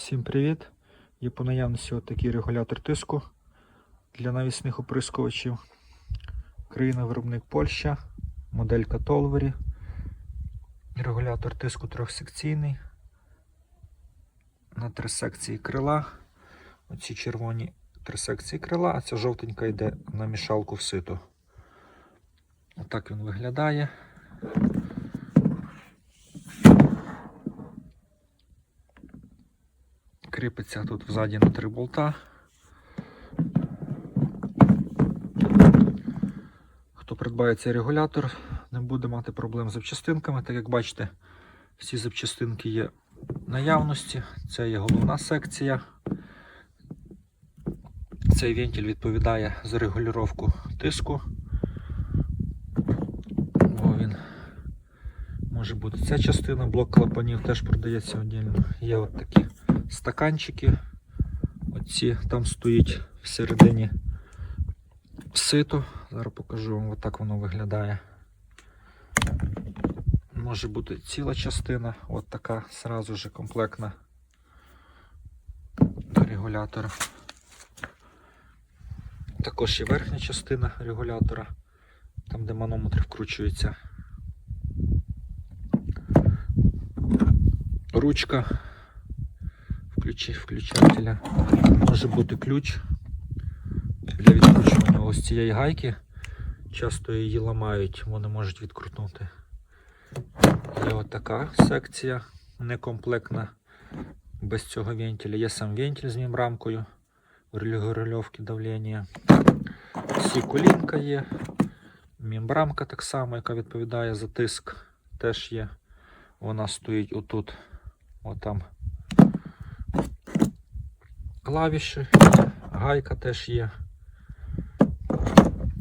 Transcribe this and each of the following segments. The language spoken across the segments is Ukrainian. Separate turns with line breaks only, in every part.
Всім привіт! Є по наявності такий регулятор тиску для навісних оприскувачів. Країна-виробник Польща, моделька Толвері. Регулятор тиску трьохсекційний. На три секції крила. Оці червоні три секції крила, а ця жовтенька йде на мішалку в сито. Отак він виглядає. Кріпиться тут взаді на три болта. Хто придбає цей регулятор, не буде мати проблем з запчастинками. Так як бачите, всі запчастинки є наявності. Це є головна секція. Цей вентиль відповідає за регулювання тиску. О, він може бути ця частина, блок клапанів теж продається віддільно. Є от такі стаканчики. Оці там стоїть всередині сито. Зараз покажу вам, отак воно виглядає. Може бути ціла частина, от така сразу же комплектна до регулятора. Також є верхня частина регулятора, там де манометр вкручується. Ручка ключі включателя. Може бути ключ для відкручування ось цієї гайки. Часто її ламають, вони можуть відкрутнути. Є отака секція некомплектна без цього вентиля. Є сам вентиль з мембрамкою регульовки давлення. Всі колінка є. Мембрамка так само, яка відповідає за тиск, теж є. Вона стоїть отут. Отам клавіші, гайка теж є.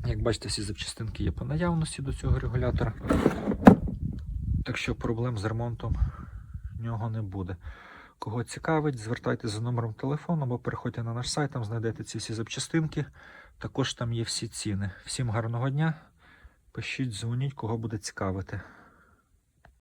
Як бачите, всі запчастинки є по наявності до цього регулятора. Так що проблем з ремонтом в нього не буде. Кого цікавить, звертайтеся за номером телефону або переходьте на наш сайт, там знайдете ці всі запчастинки. Також там є всі ціни. Всім гарного дня. Пишіть, дзвоніть, кого буде цікавити.